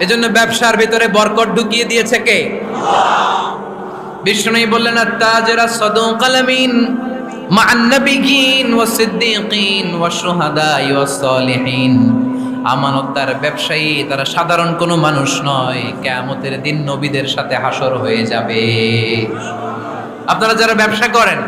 এজন্য ব্যবসার ভিতরে বরকট ঢুকিয়ে দিয়েছে কে? বিষ্ণু বললেন তাজেরা সদুক আলামিন মা আন্নাবিগিন ওয়া সিদ্দিকিন ওয়া শুহাদা ওয়া সালিহিন। ব্যবসায়ী, তারা সাধারণ কোনো মানুষ নয় দিন নবীদের সাথে হাসর হয়ে যাবে। আপনারা যারা ব্যবসা করেন,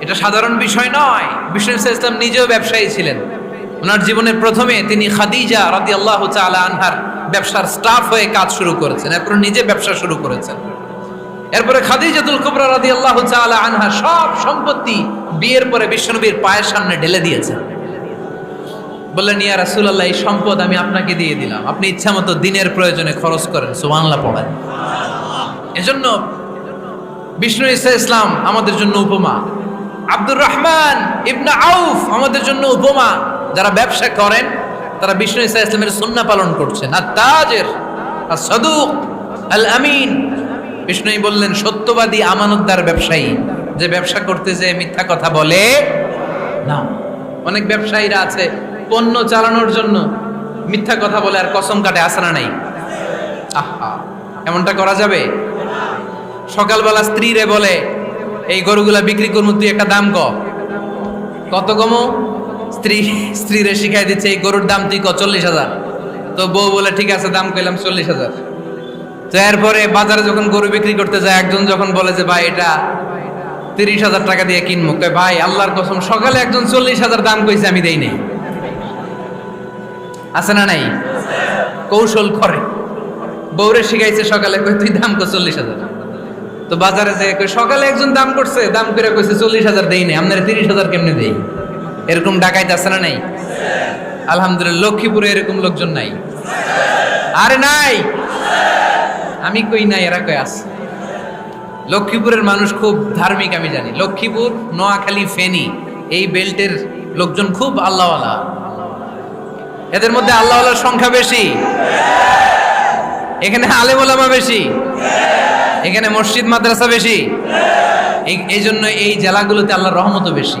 এটা সাধারণ বিষয় নয়, বিষ্ণু ইসলাম নিজেও ব্যবসায়ী ছিলেন। ওনার জীবনের প্রথমে তিনি খাদিজা রাদি আল্লাহ চালা আনহার ব্যবসার স্টাফ হয়ে কাজ শুরু করেছেন। এরপর নিজে ব্যবসা শুরু করেছেন। এরপরে খাদিজাতুল কুবরা রাদি আল্লাহ চালা আনহা সব সম্পত্তি বিয়ের পরে বিশ্বনবীর পায়ের সামনে ঢেলে দিয়েছেন। বললেন, ইয়া রাসূলুল্লাহ, এই সম্পদ আমি আপনাকে দিয়ে দিলাম। আপনি ইচ্ছা মতো দিনের প্রয়োজনে খরচ করেন। সুবহানাল্লাহ পড়েন। এজন্য বিষ্ণু ইসা ইসলাম আমাদের জন্য উপমা। আব্দুর রহমান ইবনা আউফ আমাদের জন্য উপমা। যারা ব্যবসা করেন, তারা বিষ্ণু ইসা ইসলামের সুন্না পালন করছেন। আর তাজের, আর সদুক, আল আমিন। বিষ্ণুই বললেন, সত্যবাদী আমানতদার ব্যবসায়ী, যে ব্যবসা করতে যে মিথ্যা কথা বলে না। অনেক ব্যবসায়ীরা আছে, পণ্য চালানোর জন্য মিথ্যা কথা বলে আর কসম কাটে, আসানা নাই। আহা, এমনটা করা যাবে? সকালবেলা স্ত্রীরে বলে, এই গরুগুলা বিক্রি করব, তুই একটা দাম কত কমো? স্ত্রী, স্ত্রীরে শিখাই দিচ্ছে, এই গরুর দাম তুই ক চল্লিশ হাজার। তো বউ বলে, ঠিক আছে, দাম কইলাম চল্লিশ হাজার। তো এরপরে বাজারে যখন গরু বিক্রি করতে যায়, একজন যখন বলে যে, ভাই, এটা তিরিশ হাজার টাকা দিয়ে কিনবো। ভাই, আল্লাহর কসম, সকালে একজন চল্লিশ হাজার দাম কইছে, আমি দেই নাই। আছে না নাই? কৌশল করে। বউরে শিখাইছে সকালে কই তুই দাম কর চল্লিশ হাজার। তো বাজারে যে সকালে একজন দাম করছে, দাম করে কইছে চল্লিশ হাজার দেই নাই আপনারা তিরিশ হাজার কেমনে দেই? এরকম ডাকাইত আছে না নাই? আলহামদুলিল্লাহ, লক্ষ্মীপুরে এরকম লোকজন নাই। আরে নাই! আমি কই নাই, এরা কই আছে? লক্ষ্মীপুরের মানুষ খুব ধার্মিক, আমি জানি। লক্ষ্মীপুর, নোয়াখালী, ফেনী, এই বেল্টের লোকজন খুব আল্লাহওয়ালা। এদের মধ্যে আল্লাহওয়ালার সংখ্যা বেশি। এখানে আলেম ওলামা বেশি। এখানে মসজিদ, মাদ্রাসা বেশি। এই জন্য এই জেলাগুলোতে আল্লাহর রহমতও বেশি।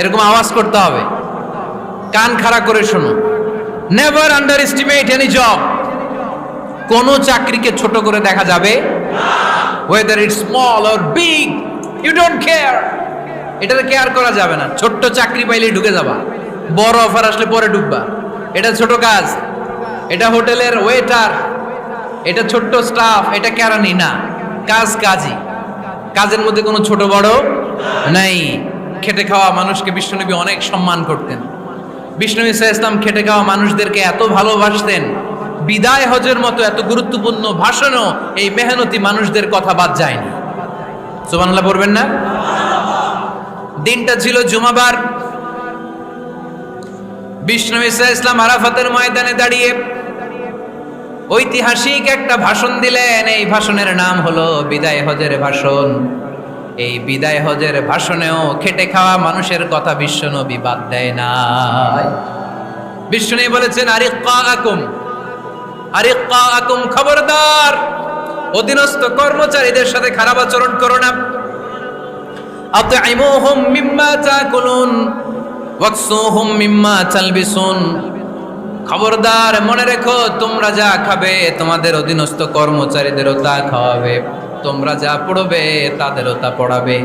এরকম আওয়াজ করতে হবে। কান খাড়া করে শোনো never underestimate any job কোন চাকরিকে ছোট করে দেখা যাবে whether it small or big you don't care এটাতে কেয়ার করা যাবে না। ছোট্ট চাকরি পাইলেই ঢুকে যাবা। বড় অফার আসলে পরে ঢুকবা। এটা ছোট কাজ। এটা হোটেলের ওয়েটার এটা ছোট্ট স্টাফ এটা কেরানি না। কাজ কাজই। কাজের মধ্যে কোনো ছোট বড় নাই। খেটে খাওয়া মানুষকে বিষ্ণুনবী অনেক সম্মান করতেন। বিষ্ণু ইসা ইসলাম খেটে খাওয়া মানুষদেরকে এত ভালোবাসতেন। বিদায় হজের মতো এত গুরুত্বপূর্ণ ভাষণও এই মেহনতি মানুষদের কথা বাদ যায়নি। সুবহানাল্লাহ পড়বেন না? দিনটা ছিল জুমাবার। বিষ্ণু ইসা ইসলাম আরাফাতের ময়দানে দাঁড়িয়ে ঐতিহাসিক একটা ভাষণ দিলেন। এই ভাষণের নাম হলো বিদায় হজের ভাষণ। এই বিদায় হজের ভাষণেও খেটে খাওয়া মানুষের কথা বিশ্বনবী বাদ দেয় না বিষ্ণু বলেছেন আরিক্কা আকুম আরিক্কা আকুম খবরদার, অধীনস্থ কর্মচারীদের সাথে খারাপ আচরণ করো না। মিম্মা মিম্মা খবরদার, মনে রেখো, তোমরা যা খাবে, তোমাদের অধীনস্থ কর্মচারীদেরও তা খাওয়াবে। তোমরা যা পড়বে, তাদেরও তা পড়াবে।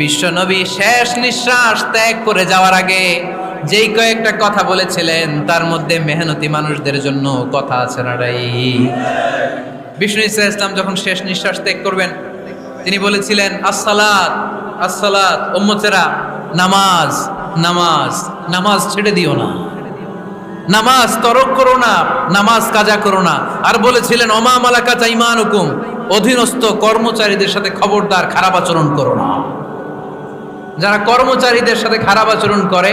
বিশ্বনবী শেষ নিঃশ্বাস ত্যাগ করে যাওয়ার আগে যেই কয়েকটা কথা বলেছিলেন, তার মধ্যে মেহনতি মানুষদের জন্য কথা আছে না রাই বিষ্ণু ইসা ইসলাম যখন শেষ নিঃশ্বাস ত্যাগ করবেন, তিনি বলেছিলেন, আসসালাত আসসালাত, উম্মতেরা, নামাজ নামাজ নামাজ ছেড়ে দিও না। নামাজ তরক করো না, নামাজ কাজা করো না। আর বলেছিলেন অমা মালাকা চাইমান হুকুম অধীনস্থ কর্মচারীদের সাথে খবরদার খারাপ আচরণ করো না। যারা কর্মচারীদের সাথে খারাপ আচরণ করে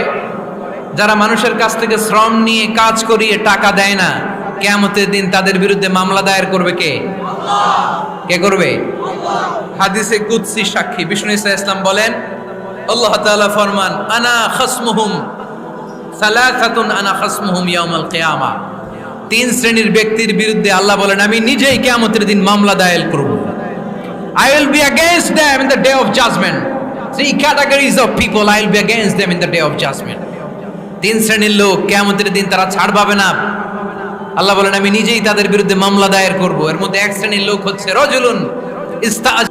যারা মানুষের কাছ থেকে শ্রম নিয়ে কাজ করিয়ে টাকা দেয় না কেয়ামতের দিন তাদের বিরুদ্ধে মামলা দায়ের করবে কে? কে করবে? হাদিসে কুদসি সাক্ষী। বিষ্ণু ইসা ইসলাম বলেন আল্লাহ তাআলা ফরমান আনা খাসমুহুম সালাসাতুন আনা খাসমুহুম ইয়াউমাল কিয়ামা। তিন শ্রেণির ব্যক্তির বিরুদ্ধে আল্লাহ বলেন, আমি নিজেই কিয়ামতের দিন মামলা দায়ের করব I will be against them in the day of judgment. Three categories of people, I will be against them in the day of judgment. তিন শ্রেণির লোক কেয়ামতের দিন তারা ছাড় পাবে না আল্লাহ বলেন, আমি নিজেই তাদের বিরুদ্ধে মামলা দায়ের করব এর মধ্যে এক শ্রেণির লোক হচ্ছে রজুলুন ইস্তা